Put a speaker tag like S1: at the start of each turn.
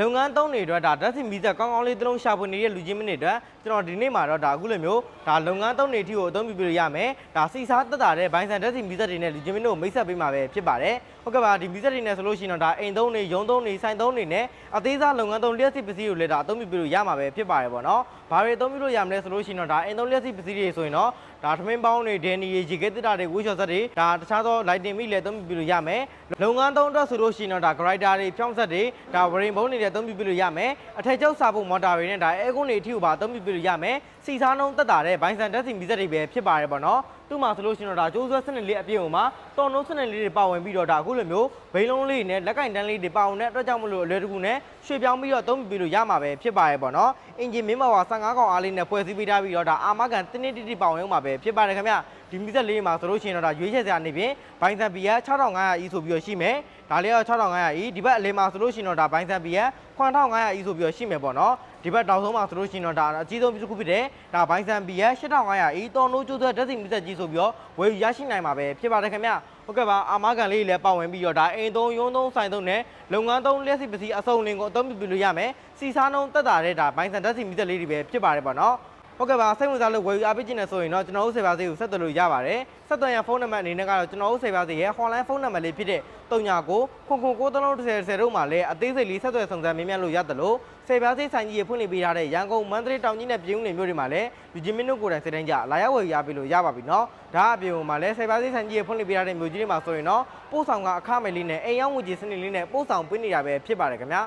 S1: လုပ်ငန်းသုံးတွေအတွက်ဒါဓာတ်ဆီမီးစက်ကောင်းကောင်းလေးတစ်လုံးရှာဖွေနေတဲ့လူချင်းမင်းတွေအတွက်ကျွန်တော်ဒီနေ့မှာတော့ဒါအခုလိုမျိုးဒါလုပ်ငန်းသုံးတွေအထိကိုအသုံးပြုပြလို့ရမယ်ဒါစီစားတက်တာတဲ့ဘိုင်းဆန်ဓာတ်ဆီမီးစက်တွေနဲ့လူချင်းမင်းတို့ကိုမိတ်ဆက်ပေးမှာပဲဖြစ်ပါတယ်ဟုတ်ကဲ့ပါဒီမီးစက်တွေနဲ့ဆိုလို့ရှိရင်တော့ဒါအိမ်သုံးတွေရုံးသုံးတွေဆိုင်သုံးတွေနဲ့အသေးစားလုပ်ငန်းသုံးလျှက်စစ်ပစ္စည်းတွေလည်းဒါအသုံးပြုပြလို့ရမှာပဲဖြစ်ပါတယ်ပေါ့နော်ဘာတွေအသုံးပြုလို့ရမလဲဆိုလို့ရှိရင်တော့ဒါအိမ်သုံးလျှက်စစ်ပစ္စည်းတွေဆိုရင်တော့ဒါထမင်းပေါင်းတွေဒန်နီရေရေခဲတစ်တာတွေဝှေ့ချော်ဆက်တွေဒါတခြားသော lighting မိလည်းအသုံးပြုပြလို့ရမယ်လုပ်ငန်းသုံးအတွက်ဆိုလို့ရှိရင်တော့ဒါ grinder တွေဖြောင်းဆက်တွေဒါဝရင်ဘုံတွေလည်းအသုံးပြုပြလို့ရမယ်အထက်ကျောက်စာဖို့မော်တာတွေနဲ့ဒါအဲကွန်းတွေအထိကိုပါအသုံးပြုပြလို့ရမယ်စီစားနှုံးတက်တာတဲ့ဘိုင်းဆန်ဓာတ်ဆီမီးစက်တွေပဲဖြစ်ပါတယ်ပေါ့နော် သူ့မှာဆိုလို့ရှိရင်တော့ဒါကျိုးဆွဲစနစ်လေးအပြည့်အုံမှာတော်နှုံးစနစ်လေးတွေပါဝင်ပြီးတော့ဒါအခုလိုမျိုးဘိန်းလုံးလေးနဲ့လက်ကင်တန်းလေးတွေပါဝင်တဲ့အတွက်ကြောင့်မလို့အလွယ်တကူနဲ့ရွှေ့ပြောင်းပြီးတော့အသုံးပြုပြလို့ရမှာပဲဖြစ်ပါတယ်ပေါ့နော်အင်ဂျင်မင်းပါဝါ15កောင်အားလေးနဲ့ဖွဲ့စည်းပေးထားပြီးတော့ဒါအာမခံတင်းတင်းတိတိပါဝင်အောင်မှာပဲဖြစ်ပါတယ်ခင်ဗျဒီမီးစက်လေးမှာဆိုလို့ရှိရင်တော့ဒါရွေးချယ်စရာနေဖြင့်ဘိုင်းဆန်ပီက6500 E ဆိုပြီးတော့ရှိမယ်ဒါလေးက6500 E ဒီဘက်အလေးမှာဆိုလို့ရှိရင်တော့ဒါဘိုင်းဆန်ပီက9500 E ဆိုပြီးတော့ရှိမယ်ပေါ့နော်ဒီဘက်တောင်ဆုံးမှာဆိုလို့ရှိရင်တော့ဒါအကြီးဆုံးတစ်ခုဖြစ်တဲ့ဒါဘိုင်းဆန်ပီက8500 E တော်နိုးကျိုးသွဲဓာတ်စီမီးစက်ကြီးဆိုပြီးတော့ဝယ်ယူရရှိနိုင်မှာပဲဖြစ်ပါတယ်ခင်ဗျဟုတ်ကဲ့ပါအာမခံလေးလည်းပါဝင်ပြီးတော့ဒါအိမ်သုံးရုံးသုံးဆိုင်သုံးနဲ့လုပ်ငန်းသုံးလျှက်စီပစ္စည်းအစုံလင်ကိုအသုံးပြုလို့ရမယ်စီစားနှုံးတက်တာတဲ့ဒါဘိုင်းဆန်ဓာတ်စီမီးစက်လေးတွေပဲဖြစ်ပါတယ်ပေါ့နော် ဟုတ်ကဲ့ပါစိတ်ဝင်စားလို့ဝယ်ယူအားပေးခြင်းနဲ့ဆိုရင်တော့ကျွန်တော်တို့ဆေးပါးစေးကိုဆက်သွယ်လို့ရပါတယ်ဆက်သွယ်ရန်ဖုန်းနံပါတ်အနေနဲ့ကတော့ကျွန်တော်တို့ဆေးပါးစေးရဲ့ hotline ဖုန်းနံပါတ်လေးဖြစ်တဲ့39ခုခုခု9330တို့မှာလည်းအသေးစိတ်လေးဆက်သွယ်ဆောင်စမ်းမေးမြန်းလို့ရတယ်လို့ဆေးပါးစေးဆိုင်ကြီးရဖွင့်လှစ်ပေးထားတဲ့ရန်ကုန်မန္တလေးတောင်ကြီးနဲ့ပြည်ဦးနယ်မြို့တွေမှာလည်းလူချင်းမင်းတို့ကိုယ်တိုင်စိတ်တိုင်းကြလာရောက်ဝယ်ယူအားပေးလို့ရပါပြီเนาะဒါအပြင်မှာလည်းဆေးပါးစေးဆိုင်ကြီးရဖွင့်လှစ်ပေးထားတဲ့မြို့ကြီးတွေမှာဆိုရင်တော့ပို့ဆောင်ကအခမဲ့လေးနဲ့အိမ်ရောက်ငွေကြေးစနစ်လေးနဲ့ပို့ဆောင်ပေးနေတာပဲဖြစ်ပါတယ်ခင်ဗျာ